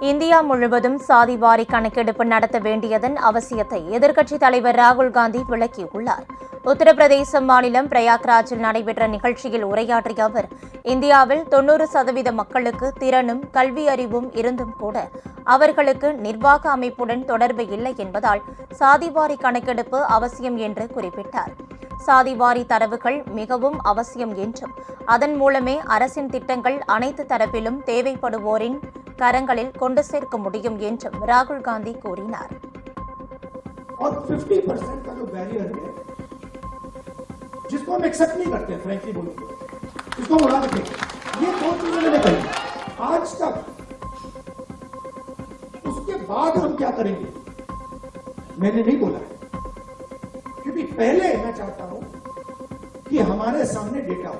India முழுவதும் சாதிவாரி கணக்கெடுப்பு நடத்த வேண்டியதன் அவசியத்தை எதிர்க்கட்சித் தலைவர் ராகுல் காந்தி விளக்கியுள்ளார். உத்தரப்பிரதேச மாநிலம் பிரயாக்ராஜில் நடைபெற்ற நிகழ்ச்சியில் உரையாற்றிய அவர் இந்தியாவில் தொன்னூறு சதவீத மக்களுக்கு திறனும் கல்வி அறிவும் இருந்தும் கூட அவர்களுக்கு நிர்வாக அமைப்புடன் தொடர்பு இல்லை என்பதால் சாதிவாரி கணக்கெடுப்பு அவசியம் என்று குறிப்பிட்டார். சாதிவாரி தரவுகள் மிகவும் அவசியம் என்றும் அதன் மூலமே அரசின் திட்டங்கள் அனைத்து தரப்பிலும் தேவைப்படுவோரின் கரங்களில் கொண்டு சேர்க்க முடியும் என்றும் ராகுல் காந்தி கூறினார் और 50 परसेंट का जो बैरियर है जिसको हम एक्सेप्ट नहीं करते फ्रेंकली बोलो तो इसको हम उड़ा देते ये दो चीजें मैंने कही आज तक उसके बाद हम क्या करेंगे मैंने नहीं बोला है क्योंकि पहले मैं चाहता हूं कि हमारे सामने डेटा हो